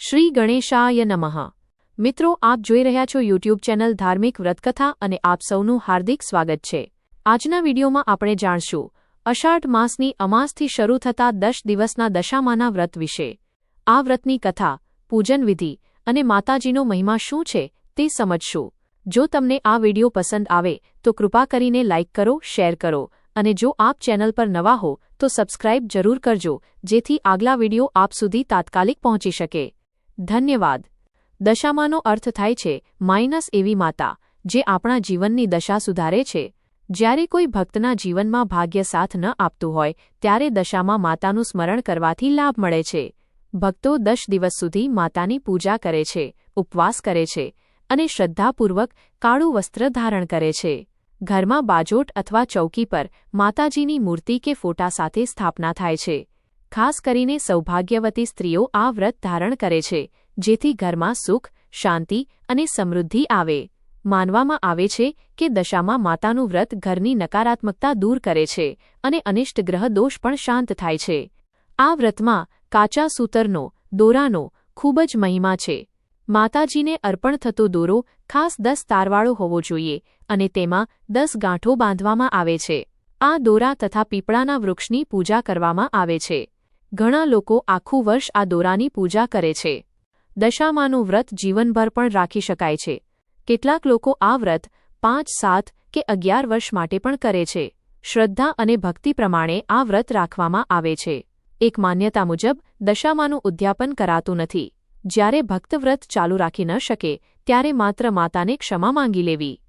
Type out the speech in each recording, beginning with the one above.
શ્રી ગણેશાય નમઃ. મિત્રો, આપ જોઈ રહ્યા છો યુટ્યુબ ચેનલ ધાર્મિક વ્રતકથા અને આપ સૌનું હાર્દિક સ્વાગત છે. આજના વિડીયોમાં આપણે જાણશું, અષાઢ માસની અમાસથી શરૂ થતા દશ દિવસના દશામાના વ્રત વિશે. આ વ્રતની કથા, પૂજન વિધિ અને માતાજીનો મહિમા શું છે તે સમજશું. જો તમને આ વીડિયો પસંદ આવે, તો કૃપા કરીને લાઇક કરો, શેર કરો અને જો આપ ચેનલ પર નવા હો, તો સબસ્ક્રાઇબ જરૂર કરજો, જેથી આગલા વીડિયો આપ સુધી તાત્કાલિક પહોંચી શકે. ધન્યવાદ. દશામાનો અર્થ થાય છે, માઇનસ એવી માતા, જે આપણા જીવનની દશા સુધારે છે. જ્યારે કોઈ ભક્તના જીવનમાં ભાગ્ય સાથ ન આપતું હોય, ત્યારે દશામાં માતાનું સ્મરણ કરવાથી લાભ મળે છે. ભક્તો દશ દિવસ સુધી માતાની પૂજા કરે છે, ઉપવાસ કરે છે અને શ્રદ્ધાપૂર્વક કાળું વસ્ત્ર ધારણ કરે છે. ઘરમાં બાજોટ અથવા ચૌકી પર માતાજીની મૂર્તિ કે ફોટા સાથે સ્થાપના થાય છે. ખાસ કરીને સૌભાગ્યવતી સ્ત્રીઓ આ વ્રત ધારણ કરે છે, જેથી ઘરમાં સુખ, શાંતિ અને સમૃદ્ધિ આવે. માનવામાં આવે છે કે દશામાં માતાનું વ્રત ઘરની નકારાત્મકતા દૂર કરે છે અને અનિષ્ટ ગ્રહ દોષ પણ શાંત થાય છે. આ વ્રતમાં કાચા સૂતરનો, દોરાનો ખૂબ જ મહિમા છે. માતાજીને અર્પણ થતો દોરો ખાસ દસ તારવાળો હોવો જોઈએ અને તેમાં દસ ગાંઠો બાંધવામાં આવે છે. આ દોરા તથા પીપળાના વૃક્ષની પૂજા કરવામાં આવે છે. ઘણા લોકો આખું વર્ષ આ દોરાની પૂજા કરે છે. દશામાનું વ્રત જીવનભર પણ રાખી શકાય છે. કેટલાક લોકો આ વ્રત પાંચ, સાત કે અગિયાર વર્ષ માટે પણ કરે છે. શ્રદ્ધા અને ભક્તિ પ્રમાણે આ વ્રત રાખવામાં આવે છે. એક માન્યતા મુજબ, દશામાનું ઉદ્યાપન કરાતું નથી. જ્યારે ભક્ત વ્રત ચાલુ રાખી ન શકે, ત્યારે માત્ર માતાને ક્ષમા માંગી લેવી.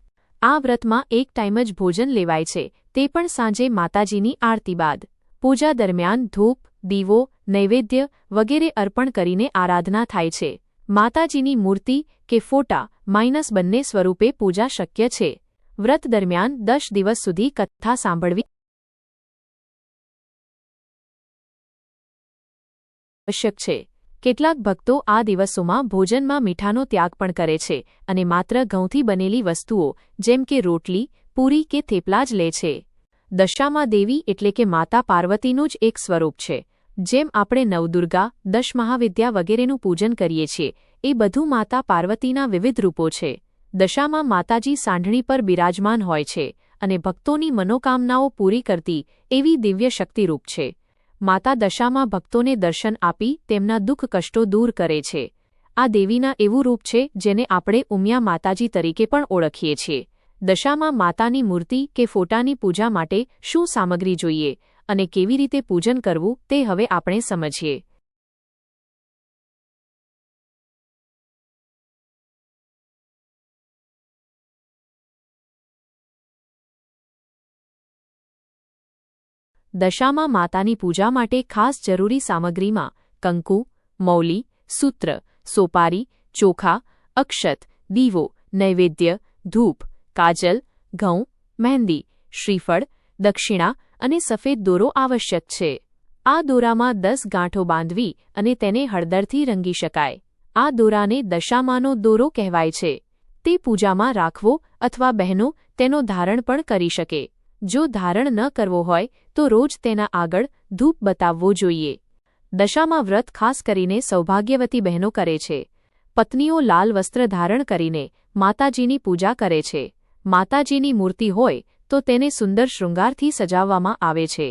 આ વ્રતમાં એક ટાઈમ જ ભોજન લેવાય છે, તે પણ સાંજે માતાજીની આરતી બાદ. પૂજા દરમિયાન ધૂપ દીવો, નૈવેદ્ય વગેરે અર્પણ કરીને આરાધના થાય છે. માતાજીની મૂર્તિ કે ફોટા માઇનસ બંને સ્વરૂપે પૂજા શક્ય છે. વ્રત દરમિયાન દસ દિવસ સુધી કથા સાંભળવી આવશ્યક છે. કેટલાક ભક્તો આ દિવસોમાં ભોજનમાં મીઠાનો ત્યાગ પણ કરે છે અને માત્ર ઘઉંથી બનેલી વસ્તુઓ, જેમ કે રોટલી, પૂરી કે થેપલા જ લે છે. દશામાં દેવી એટલે કે માતા પાર્વતીનું જ એક સ્વરૂપ છે, જેમ આપણે નવદુર્ગા દશ મહાવિદ્યા વગેરેનું પૂજન કરીએ છીએ, એ બધું માતા પાર્વતીના વિવિધ રૂપો છે. દશામાં માતાજી સાંઢણી પર બિરાજમાન હોય છે અને ભક્તોની મનોકામનાઓ પૂરી કરતી એવી દિવ્ય શક્તિરૂપ છે. માતા દશામાં ભક્તોને દર્શન આપી તેમના દુઃખ કષ્ટો દૂર કરે છે. આ દેવીના એવું રૂપ છે જેને આપણે ઉમિયા માતાજી તરીકે પણ ઓળખીએ છીએ. દશામાં માતાની મૂર્તિ કે ફોટાની પૂજા માટે શું સામગ્રી જોઈએ અને કેવી રીતે પૂજન કરવું તે હવે આપણે સમજીએ. દશામાં માતાની પૂજા માટે ખાસ જરૂરી સામગ્રીમાં કંકુ, મૌલી, સૂત્ર, સોપારી, ચોખા, અક્ષત, દીવો, નૈવેદ્ય, ધૂપ કાજલ, ઘઉં, મહેંદી, શ્રીફળ, દક્ષિણા અને સફેદ દોરો આવશ્યક છે. આ દોરામાં દસ ગાંઠો બાંધવી અને તેને હળદરથી રંગી શકાય. આ દોરાને દશામાનો દોરો કહેવાય છે. તે પૂજામાં રાખવો અથવા બહેનો તેનો ધારણ પણ કરી શકે. જો ધારણ ન કરવો હોય, તો રોજ તેના આગળ ધૂપ બતાવવો જોઈએ. દશામાં વ્રત ખાસ કરીને સૌભાગ્યવતી બહેનો કરે છે. પત્નીઓ લાલ વસ્ત્ર ધારણ કરીને માતાજીની પૂજા કરે છે. માતાજીની મૂર્તિ હોય તો તેને સુંદર શૃંગારથી સજાવવામાં આવે છે.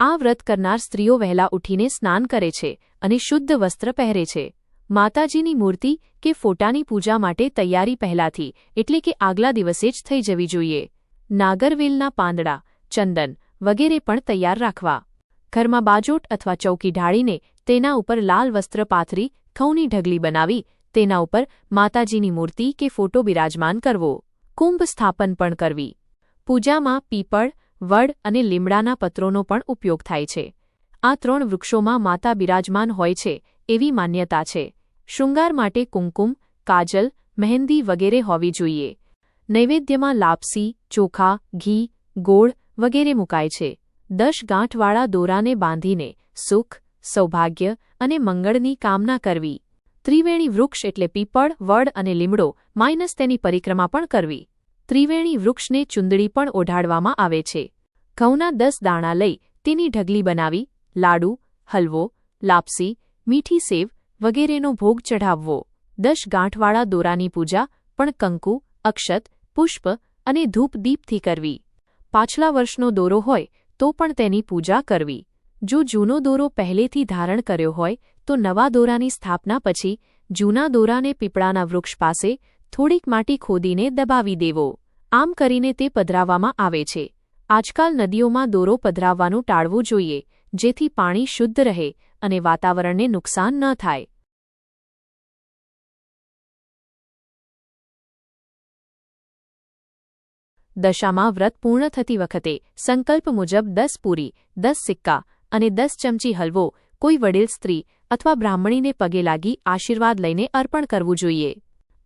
આ વ્રત કરનાર સ્ત્રીઓ વહેલા ઉઠીને સ્નાન કરે છે અને શુદ્ધ વસ્ત્ર પહેરે છે. માતાજીની મૂર્તિ કે ફોટાની પૂજા માટે તૈયારી પહેલાથી, એટલે કે આગલા દિવસે જ થઈ જવી જોઈએ. નાગરવેલના પાંદડા, ચંદન વગેરે પણ તૈયાર રાખવા. ઘરમાં બાજોટ અથવા ચૌકી ઢાળીને તેના ઉપર લાલ વસ્ત્ર પાથરી ખૌની ઢગલી બનાવી, તેના ઉપર માતાજીની મૂર્તિ કે ફોટો બિરાજમાન કરવો. કુંભ સ્થાપન પણ કરવી. પૂજામાં પીપળ, વડ અને લીમડાના પત્રોનો પણ ઉપયોગ થાય છે. આ ત્રણ વૃક્ષોમાં માતા બિરાજમાન હોય છે એવી માન્યતા છે. શૃંગાર માટે કુંકુમ, કાજલ, મહેંદી વગેરે હોવી જોઈએ. નૈવેદ્યમાં લાપસી, ચોખા, ઘી, ગોળ વગેરે મુકાય છે. દશ ગાંઠવાળા દોરાને બાંધીને સુખ, સૌભાગ્ય અને મંગળની કામના કરવી. ત્રિવેણી વૃક્ષ એટલે પીપળ, વડ અને લીમડો, માઇનસ તેની પરિક્રમા પણ કરવી. ત્રિવેણી વૃક્ષને ચુંદડી પણ ઓઢાડવામાં આવે છે. ઘઉંના દસ દાણા લઈ તેની ઢગલી બનાવી, લાડુ, હલવો, લાપસી, મીઠી સેવ વગેરેનો ભોગ ચઢાવવો. દશ ગાંઠવાળા દોરાની પૂજા, પણ કંકુ, અક્ષત, પુષ્પ અને ધૂપ દીપથી કરવી. પાછલા વર્ષનો દોરો હોય તો પણ તેની પૂજા કરવી. જો જૂનો દોરો પહેલેથી ધારણ કર્યો હોય તો નવા દોરાની સ્થાપના પછી જૂના દોરાને પીપળાના વૃક્ષ પાસે થોડીક માટી ખોદીને દબાવી દેવો. આમ કરીને તે પધરાવવામાં આવે છે. આજકાલ નદીઓમાં દોરો પધરાવવાનું ટાળવું જોઈએ, જેથી પાણી શુદ્ધ રહે અને વાતાવરણને નુકસાન ન થાય. દશામાં વ્રત પૂર્ણ થતી વખતે સંકલ્પ મુજબ દસ પૂરી, દસ સિક્કા અને દસ ચમચી હલવો કોઈ વડીલ સ્ત્રી અથવા બ્રાહ્મણીને પગે લાગી આશીર્વાદ લઈને અર્પણ કરવું જોઈએ.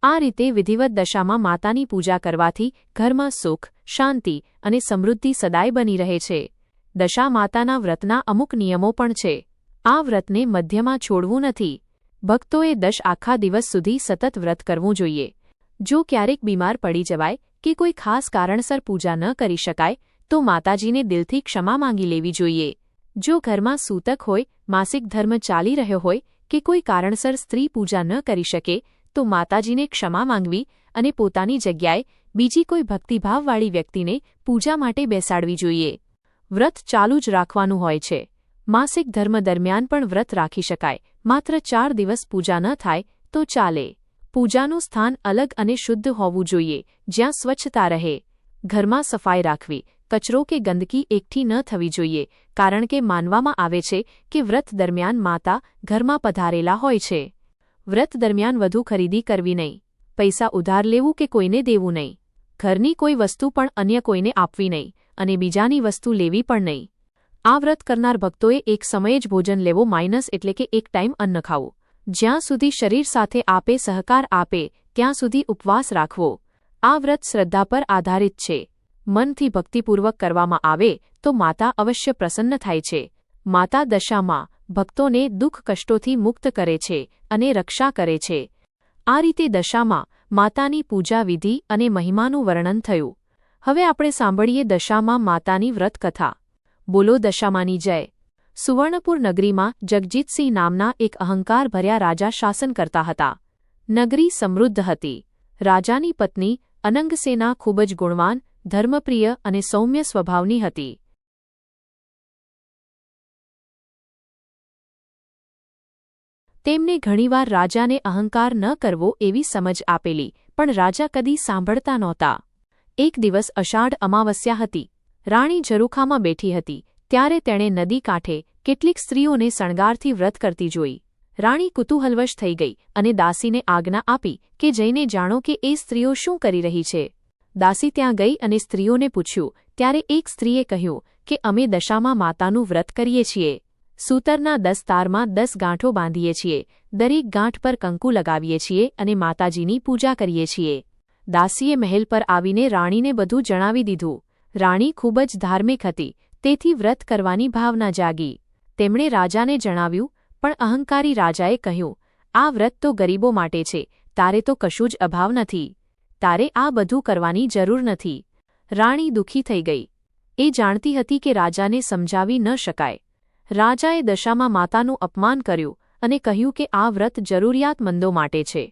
આ રીતે વિધિવત દશામાં માતાની પૂજા કરવાથી ઘરમાં સુખ, શાંતિ અને સમૃદ્ધિ સદાય બની રહે છે. દશા માતાના વ્રતના અમુક નિયમો પણ છે. આ વ્રતને મધ્યમાં છોડવું નથી. ભક્તોએ દશ આખા દિવસ સુધી સતત વ્રત કરવું જોઈએ. જો ક્યારેક બીમાર પડી જવાય કે કોઈ ખાસ કારણસર પૂજા ન કરી શકાય, તો માતાજીને દિલથી ક્ષમા માંગી લેવી જોઈએ. જો ઘરમાં સૂતક હોય, માસિક ધર્મ ચાલી રહ્યો હોય કે કોઈ કારણસર સ્ત્રી પૂજા ન કરી શકે, તો માતાજીને ક્ષમા માંગવી અને પોતાની જગ્યાએ બીજી કોઈ ભક્તિભાવવાળી વ્યક્તિને પૂજા માટે બેસાડવી જોઈએ. વ્રત ચાલુ જ રાખવાનું હોય છે. માસિક ધર્મ દરમિયાન પણ વ્રત રાખી શકાય. માત્ર ચાર દિવસ પૂજા ન થાય, તો ચાલે. પૂજાનું સ્થાન અલગ અને શુદ્ધ હોવું જોઈએ, જ્યાં સ્વચ્છતા રહે. ઘરમાં સફાઈ રાખવી. કચરો કે ગંદકી એકઠી ન થવી જોઈએ, કારણ કે માનવામાં આવે છે કે વ્રત દરમિયાન માતા ઘરમાં પધારેલા હોય છે. વ્રત દરમિયાન વધુ ખરીદી કરવી નહીં. પૈસા ઉધાર લેવું કે કોઈને દેવું નહીં. ઘરની કોઈ વસ્તુ પણ અન્ય કોઈને આપવી નહીં અને બીજાની વસ્તુ લેવી પણ નહીં. આ વ્રત કરનાર ભક્તોએ એક સમયે જ ભોજન લેવો માઇનસ એટલે કે એક ટાઈમ અન્ન ખાવું. જ્યાં સુધી શરીર સાથે આપે, સહકાર આપે, ત્યાં સુધી ઉપવાસ રાખવો. આ વ્રત શ્રદ્ધા પર આધારિત છે. મનથી ભક્તિપૂર્વક કરવામાં આવે તો માતા અવશ્ય પ્રસન્ન થાય છે. માતા દશામાં ભક્તોને દુઃખ કષ્ટોથી મુક્ત કરે છે અને રક્ષા કરે છે. આ રીતે દશામાં માતાની પૂજા વિધિ અને મહિમાનું વર્ણન થયું. હવે આપણે સાંભળીએ દશામાં માતાની વ્રતકથા. બોલો દશામાની જય. સુવર્ણપુર નગરીમાં જગજીતસિંહ નામના એક અહંકાર ભર્યા રાજા શાસન કરતા હતા. નગરી સમૃદ્ધ હતી. રાજાની પત્ની અનંગસેના ખૂબ જ ગુણવાન ધર્મપ્રિય અને સૌમ્ય સ્વભાવની હતી. તેમને ઘણીવાર રાજાને અહંકાર ન કરવો એવી સમજ આપેલી, પણ રાજા કદી સાંભળતા નહોતા. એક દિવસ અષાઢ અમાવસ્યા હતી. રાણી ઝરૂખામાં બેઠી હતી. ત્યારે તેણે નદી કાંઠે કેટલીક સ્ત્રીઓને શણગારથી વ્રત કરતી જોઈ. રાણી કુતૂહલવશ થઈ ગઈ અને દાસીને આજ્ઞા આપી કે જઈને જાણો કે એ સ્ત્રીઓ શું કરી રહી છે. દાસી ત્યાં ગઈ અને સ્ત્રીઓને પૂછ્યું, ત્યારે એક સ્ત્રીએ કહ્યું કે અમે દશામાં માતાનું વ્રત કરીએ છીએ. સૂતરના દસ તારમાં દસ ગાંઠો બાંધીએ છીએ, દરેક ગાંઠ પર કંકુ લગાવીએ છીએ અને માતાજીની પૂજા કરીએ છીએ. દાસીએ મહેલ પર આવીને રાણીને બધું જણાવી દીધું. રાણી ખૂબ જ ધાર્મિક હતી, તેથી વ્રત કરવાની ભાવના જાગી. તેમણે રાજાને જણાવ્યું, પણ અહંકારી રાજાએ કહ્યું, આ વ્રત તો ગરીબો માટે છે, તારે તો કશું જ અભાવ નથી. તારે આ બધું કરવાની જરૂર નથી. રાણી દુઃખી થઈ ગઈ. એ જાણતી હતી કે રાજાને સમજાવી ન શકાય. રાજાએ દશામાં માતાનું અપમાન કર્યું અને કહ્યું કે આ વ્રત જરૂરિયાતમંદો માટે છે.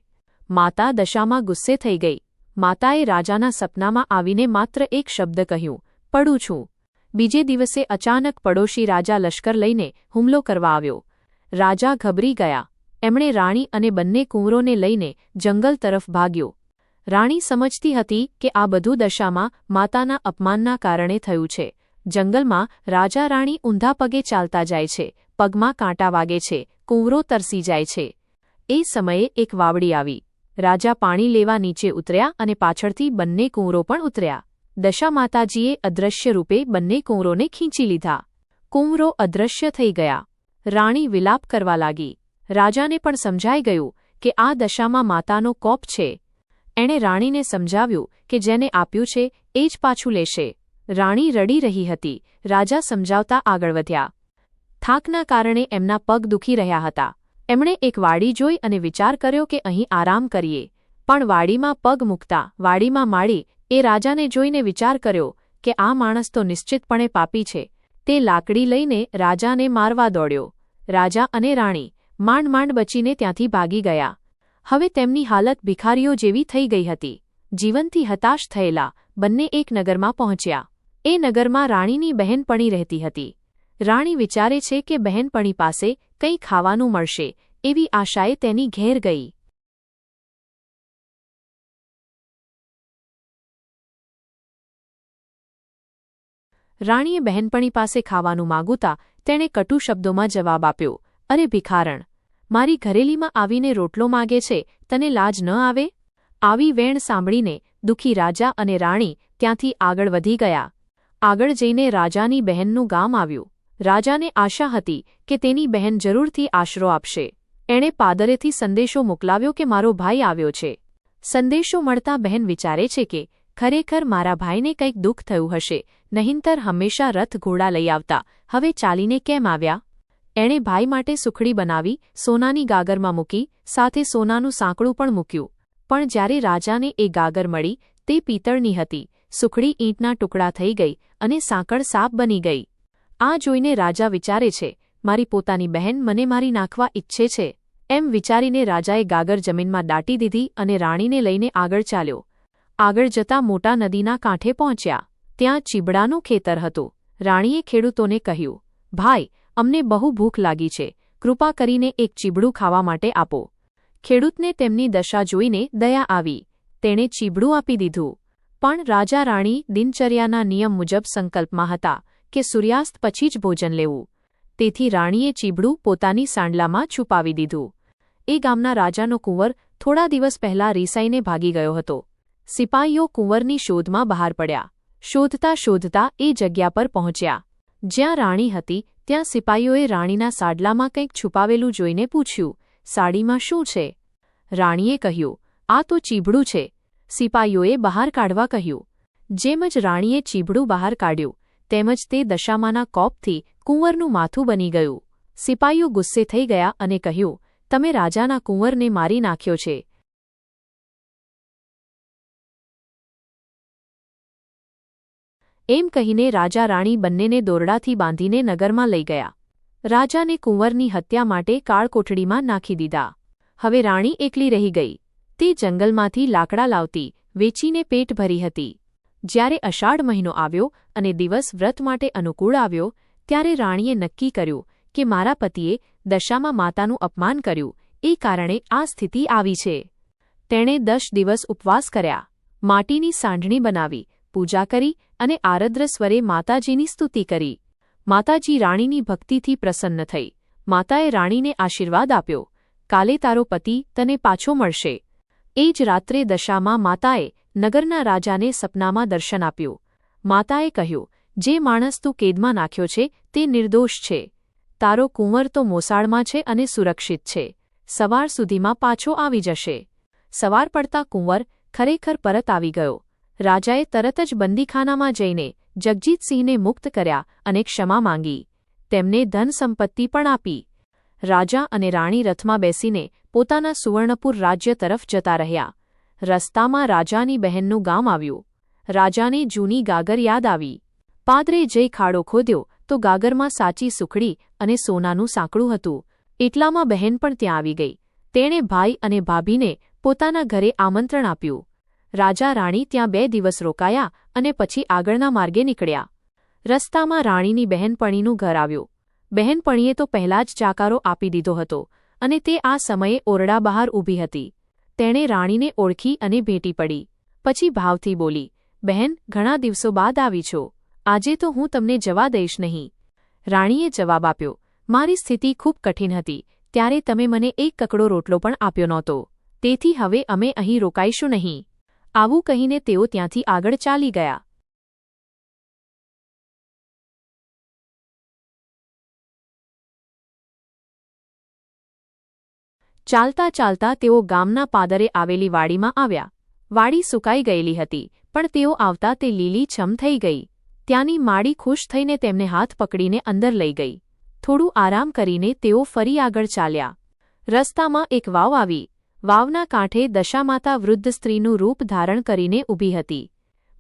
માતા દશામાં ગુસ્સે થઈ ગઈ. માતાએ રાજાના સપનામાં આવીને માત્ર એક શબ્દ કહ્યું, પડું છું. બીજે દિવસે અચાનક પડોશી રાજા લશ્કર લઈને હુમલો કરવા આવ્યો. રાજા ગભરી ગયા. એમણે રાણી અને બંને કુંવરોને લઈને જંગલ તરફ ભાગ્યો. રાણી સમજતી હતી કે આ બધું દશામાં માતાના અપમાનના કારણે થયું છે. જંગલમાં રાજા રાણી ઊંધા પગે ચાલતા જાય છે, પગમાં કાંટા વાગે છે, કુંવરો તરસી જાય છે. એ સમયે એક વાવડી આવી. રાજા પાણી લેવા નીચે ઉતર્યા અને પાછળથી બંને કુંવરો પણ ઉતર્યા. દશા માતાજીએ અદૃશ્ય રૂપે બંને કુંવરોને ખીંચી લીધા. કુંવરો અદૃશ્ય થઈ ગયા. રાણી વિલાપ કરવા લાગી. રાજાને પણ સમજાઈ ગયું કે આ દશામાં માતાનો કોપ છે. એણે રાણીને સમજાવ્યું કે જેને આપ્યું છે, એ જ પાછું લેશે. રાણી રડી રહી હતી. રાજા સમજાવતા આગળ વધ્યા. થાકના કારણે એમના પગ દુખી રહ્યા હતા. એમણે એક વાડી જોઈ અને વિચાર કર્યો કે અહીં આરામ કરીએ. પણ વાડીમાં પગ મૂકતા, વાડીમાં માળી, એ રાજાને જોઈને વિચાર કર્યો કે આ માણસ તો નિશ્ચિતપણે પાપી છે. તે લાકડી લઈને રાજાને મારવા દોડ્યો. રાજા અને રાણી માંડ માંડ બચીને ત્યાંથી ભાગી ગયા. હવે તેમની હાલત ભિખારીઓ જેવી થઈ ગઈ હતી. જીવનથી હતાશ થયેલા બંને એક નગરમાં પહોંચ્યા. એ નગરમાં રાણીની બહેનપણી રહેતી હતી. રાણી વિચારે છે કે બહેનપણી પાસે કંઈ ખાવાનું મળશે, એવી આશાએ તેની ઘેર ગઈ. રાણીએ બહેનપણી પાસે ખાવાનું માગુતા તેણે કટુ શબ્દોમાં જવાબ આપ્યો, અરે ભિખારણ મારી ઘરેલીમાં આવીને રોટલો માગે છે, તને લાજ ન આવે? આવી વેણ સાંભળીને દુઃખી રાજા અને રાણી ત્યાંથી આગળ વધી ગયા. આગળ જઈને રાજાની બહેનનું ગામ આવ્યું. રાજાને આશા હતી કે તેની બહેન જરૂરથી આશરો આપશે. એણે પાદરેથી સંદેશો મોકલાવ્યો કે મારો ભાઈ આવ્યો છે. સંદેશો મળતા બહેન વિચારે છે કે, ખરેખર મારા ભાઈને કંઈક દુઃખ થયું હશે, નહીંતર હંમેશા રથ ઘોડા લઈ આવતા. હવે ચાલીને કેમ આવ્યા? એણે ભાઈ માટે સુખડી બનાવી, સોનાની ગાગરમાં મૂકી, સાથે સોનાનું સાંકડું પણ મૂક્યું. પણ જ્યારે રાજાને એ ગાગર મળી, તે પિત્તળની હતી, સુખડી ઈંટના ટુકડા થઈ ગઈ અને સાંકળ સાપ બની ગઈ. આ જોઈને રાજા વિચારે છે, મારી પોતાની બહેન મને મારી નાખવા ઈચ્છે છે. એમ વિચારીને રાજાએ ગાગર જમીનમાં દાટી દીધી અને રાણીને લઈને આગળ ચાલ્યો. આગળ જતા મોટા નદીના કાંઠે પહોંચ્યા. ત્યાં ચીબડાનું ખેતર હતું. રાણીએ ખેડૂતોને કહ્યું, ભાઈ અમને બહુ ભૂખ લાગી છે, કૃપા કરીને એક ચીબડું ખાવા માટે આપો. ખેડૂતને તેમની દશા જોઈને દયા આવી, તેણે ચીબડું આપી દીધું. પણ રાજા રાણી દિનચર્યાના નિયમ મુજબ સંકલ્પમાં હતા કે સૂર્યાસ્ત પછી જ ભોજન લેવું. તેથી રાણીએ ચીબડું પોતાની સાંડલામાં છુપાવી દીધું. એ ગામના રાજાનો કુંવર થોડા દિવસ પહેલા રીસાઈને ભાગી ગયો હતો. સિપાઈઓ કુંવરની શોધમાં બહાર પડ્યા. શોધતા શોધતા એ જગ્યા પર પહોંચ્યા. જ્યાં રાણી હતી ત્યાં સિપાઈઓએ રાણીના સાડલામાં કંઈક છુપાવેલું જોઈને પૂછ્યું, સાડીમાં શું છે? રાણીએ કહ્યું, આ તો ચીભડું છે. સિપાઈઓએ બહાર કાઢવા કહ્યું. જેમ જ રાણીએ ચીભડું બહાર કાઢ્યું તેમજ તે દશામાના કોપથી કુંવરનું માથું બની ગયું. સિપાઈઓ ગુસ્સે થઈ ગયા અને કહ્યું, તમે રાજાના કુંવરને મારી નાખ્યો છે. એમ કહીને રાજા રાણી બંનેને દોરડાથી બાંધીને નગરમાં લઈ ગયા. રાજાને કુંવરની હત્યા માટે કાળકોઠડીમાં નાખી દીધા. હવે રાણી એકલી રહી ગઈ. તે જંગલમાંથી લાકડા લાવતી, વેચીને પેટ ભરી હતી. જ્યારે અષાઢ મહિનો આવ્યો અને દિવસ વ્રત માટે અનુકૂળ આવ્યો, ત્યારે રાણીએ નક્કી કર્યું કે મારા પતિએ દશામાં માતાનું અપમાન કર્યું. એ કારણે આ સ્થિતિ આવી છે. તેણે દસ દિવસ ઉપવાસ કર્યા. માટીની સાંઢણી બનાવી. પૂજા કરી અને આરદ્ર સ્વરે માતાજીની સ્તુતિ કરી. માતાજી રાણીની ભક્તિથી પ્રસન્ન થઈ. માતાએ રાણીને આશીર્વાદ આપ્યો. કાલે તારો પતિ તને પાછો મળશે. એ જ રાત્રે દશામાં માતાએ નગરના રાજાને સપનામાં દર્શન આપ્યું. માતાએ કહ્યું, જે માણસ તું કેદમાં નાખ્યો છે, તે નિર્દોષ છે. તારો કુંવર તો મોસાળમાં છે અને સુરક્ષિત છે. સવાર સુધીમાં પાછો આવી જશે. સવાર પડતા કુંવર ખરેખર પરત આવી ગયો. રાજાએ તરત જ બંદીખાનામાં જઈને જગજીતસિંહને મુક્ત કર્યા અને ક્ષમા માંગી. તેમને ધન સંપત્તિ પણ આપી. રાજા અને રાણી રથમાં બેસીને પોતાના સુવર્ણપુર રાજ્ય તરફ જતા રહ્યા. રસ્તામાં રાજાની બહેનનું ગામ આવ્યું. રાજાને જૂની ગાગર યાદ આવી. પાદરે જઈ ખાડો ખોદ્યો, તો ગાગરમાં સાચી સુખડી અને સોનાનું સાંકડું હતું. એટલામાં બહેન પણ ત્યાં આવી ગઈ. તેણે ભાઈ અને ભાભીને પોતાના ઘરે આમંત્રણ આપ્યું. રાજા રાણી ત્યાં બે દિવસ રોકાયા અને પછી આગળના માર્ગે નીકળ્યા. રસ્તામાં રાણીની બહેનપણીનું ઘર આવ્યું. બહેનપણીએ તો પહેલાં જ ચાકારો આપી દીધો હતો અને તે આ સમયે ઓરડા બહાર ઊભી હતી. તેણે રાણીને ઓળખી અને ભેટી પડી. પછી ભાવથી બોલી, બહેન, ઘણા દિવસો બાદ આવી છો. આજે તો હું તમને જવા દઈશ નહીં. રાણીએ જવાબ આપ્યો, મારી સ્થિતિ ખૂબ કઠિન હતી. ત્યારે તમે મને એક કકડો રોટલો પણ આપ્યો નહોતો. તેથી હવે અમે અહીં રોકાઈશું નહીં. આવું કહીને તેઓ ત્યાંથી આગળ ચાલી ગયા. ચાલતા ચાલતા તેઓ ગામના પાદરે આવેલી વાડીમાં આવ્યા. વાડી સુકાઈ ગયેલી હતી, પણ તેઓ આવતા તે લીલી છમ થઈ ગઈ. ત્યાંની માડી ખુશ થઈને તેમને હાથ પકડીને અંદર લઈ ગઈ. થોડું આરામ કરીને તેઓ ફરી આગળ ચાલ્યા. રસ્તામાં એક વાવ આવી. વાવના કાંઠે દશામાતા વૃદ્ધ સ્ત્રીનું રૂપ ધારણ કરીને ઊભી હતી.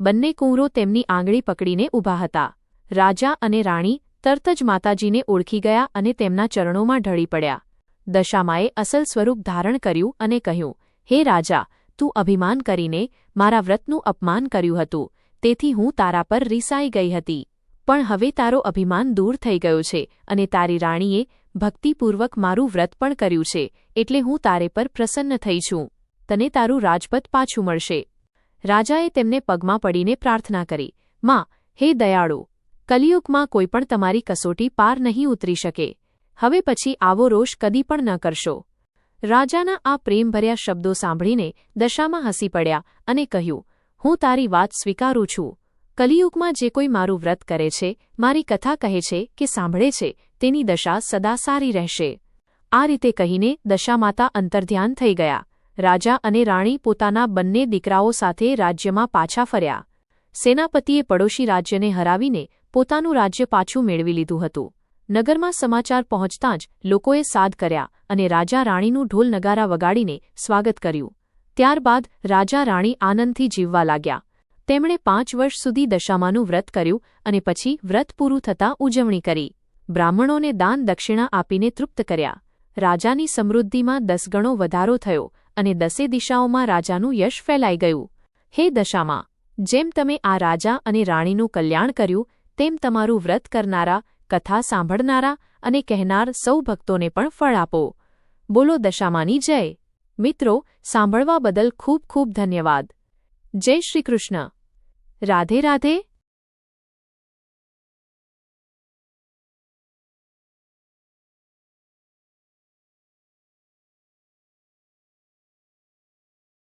બંને કુંવરો તેમની આંગળી પકડીને ઊભા હતા. રાજા અને રાણી તરત જ માતાજીને ઓળખી ગયા અને તેમના ચરણોમાં ઢળી પડ્યા. દશામાએ અસલ સ્વરૂપ ધારણ કર્યું અને કહ્યું, હે રાજા, તું અભિમાન કરીને મારા વ્રતનું અપમાન કર્યું હતું, તેથી હું તારા પર રીસાઈ ગઈ હતી. પણ હવે તારો અભિમાન દૂર થઈ ગયો છે અને તારી રાણીએ ભક્તિપૂર્વક મારું વ્રત પણ કર્યું છે, એટલે હું તારે પર પ્રસન્ન થઈ છું. તને તારું રાજપદ પાછું મળશે. રાજાએ તેમને પગમાં પડીને પ્રાર્થના કરી, માં, હે દયાળુ, કલિયુગમાં કોઈ પણ તમારી કસોટી પાર નહીં ઉતરી શકે. હવે પછી આવો રોષ કદી પણ ન કરશો. રાજાના આ પ્રેમભર્યા શબ્દો સાંભળીને દશામાં હસી પડ્યા અને કહ્યું, હું તારી વાત સ્વીકારું છું. કલિયુગમાં જે કોઈ મારું વ્રત કરે છે, મારી કથા કહે છે કે સાંભળે છે તેની દશા સદા સારી રહેશે. આ રીતે કહીને દશામાતા અંતર્ધ્યાન થઈ ગયા. રાજા અને રાણી પોતાના બંને દીકરાઓ સાથે રાજ્યમાં પાછા ફર્યા. સેનાપતિએ પડોશી રાજ્યને હરાવીને પોતાનું રાજ્ય પાછું મેળવી લીધું હતું. નગરમાં સમાચાર પહોંચતાં જ લોકોએ સાદ કર્યા અને રાજા રાણીનું ઢોલ નગારા વગાડીને સ્વાગત કર્યું. ત્યારબાદ રાજા રાણી આનંદથી જીવવા લાગ્યા. તેમણે પાંચ વર્ષ સુધી દશામાનું વ્રત કર્યું અને પછી વ્રત પૂરું થતાં ઉજવણી કરી. બ્રાહ્મણોને દાન દક્ષિણા આપીને તૃપ્ત કર્યા. રાજાની સમૃદ્ધિમાં દસ ગણો વધારો થયો અને દસે દિશાઓમાં રાજાનું યશ ફેલાઈ ગયું. હે દશામાં, જેમ તમે આ રાજા અને રાણીનું કલ્યાણ કર્યું, તેમ તમારું વ્રત કરનારા, કથા સાંભળનારા અને કહેનાર સૌ ભક્તોને પણ ફળ આપો. બોલો દશામાની જય. મિત્રો, સાંભળવા બદલ ખૂબ ખૂબ ધન્યવાદ. જય શ્રી કૃષ્ણ. રાધે રાધે.